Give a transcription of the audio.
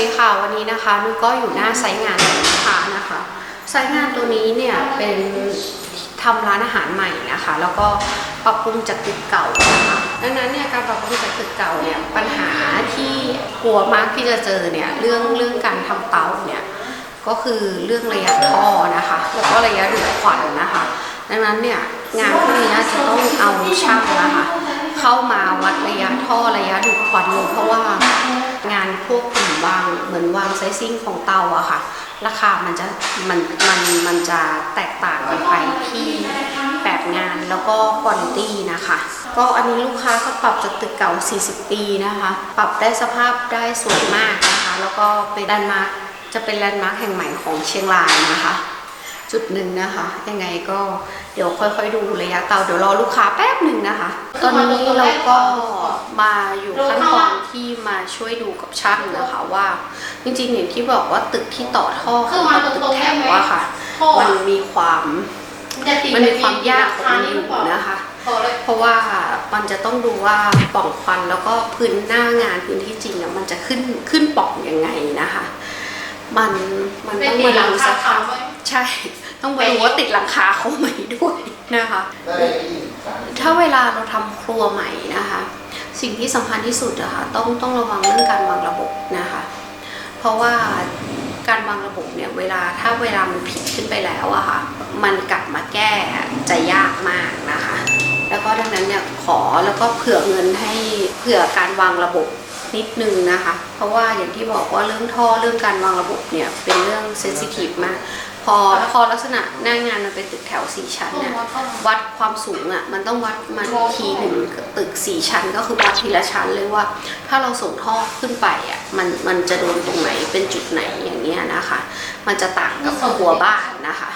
ดีค่ะวันนี้นะคะนุกก็อยู่หน้าไซต์งานของลูกค้านะคะไซต์งานตัวนี้เนี่ยเป็นทำร้านอาหารใหม่นะคะแล้วก็ปรับปรุงจากตึกเก่านะคะดังนั้นเนี่ยการปรับปรุงจากตึกเก่าเนี่ยปัญหาที่กลัวมากที่จะเจอเนี่ยเรื่องเรื่องการทำเตาเนี่ยก็คือเรื่องระยะท่อนะคะแล้วก็ระยะดูดควันนะคะ ดังนั้นเนี่ยงานพวกนี้จะต้องเอาช่างนะคะ เข้ามาวัดระยะท่อระยะดูดควันลงเพราะว่า งานพวกกลุ่มวางเหมือนวางไซซิ่งของเตาอะค่ะ ราคามันจะมันมันมันจะแตกต่างกันไปที่แบบงานแล้วก็คุณภาพนะคะ ก็อันนี้ลูกค้าเขาปรับจากตึกเก่า 40 ปีนะคะ ปรับได้สภาพได้สวยมากนะคะ แล้วก็เป็นแลนด์มาร์คจะเป็นแลนด์มาร์คแห่งใหม่ของเชียงรายนะคะ จุดหนึ่งนะคะ ยังไงก็เดี๋ยวค่อยๆดูระยะเตาเดี๋ยวรอลูกค้าแป๊บหนึ่งนะคะ ตอนนี้เราก็มาอยู่ขั้นตอนที่มาช่วยดูกับช่างนะคะว่า จริงๆอย่างที่บอกว่าตึกที่ต่อท่อของกับตึกแถวอะค่ะ มันมีความมันมีความยากของมันอยู่นะคะเพราะว่ามันจะต้องดูว่าปล่องควันแล้วก็พื้นหน้างานพื้นที่จริงอะมันจะขึ้นขึ้นปล่องยังไงนะคะ มันมันต้องมาดูสภาพใช่ ต้องมาดูว่าติดหลังคาเขาไหมด้วยนะคะ ถ้าเวลาเราทำครัวใหม่นะคะ สิ่งที่สำคัญที่สุดอะค่ะต้องต้องระวังเรื่องการวางระบบนะคะ เพราะว่าการวางระบบเนี่ยเวลาถ้าเวลามันผิดขึ้นไปแล้วอะค่ะมันกลับมาแก้จะยากมากนะคะ แล้วก็ดังนั้นเนี่ยขอแล้วก็เผื่อเงินให้เผื่อการวางระบบนิดนึงนะคะ เพราะว่าอย่างที่บอกว่าเรื่องท่อเรื่องการวางระบบเนี่ยเป็นเรื่องเซนซิทีฟมากพ อพอลักษณะหน้างานมันเป็นตึกแถวสี่ชั้นเนี่ยวัดความสูงอะมันต้องวัดมันทีหนึ่งตึกสี่ชั้น ก็คือวัดทีละชั้นเลยว่า ถ้าเราส่งท่อขึ้นไปอะมันมันจะโดนตรงไหนเป็นจุดไหนอย่างเนี้ยนะคะ มันจะต่างกับหัวบ้านนะคะ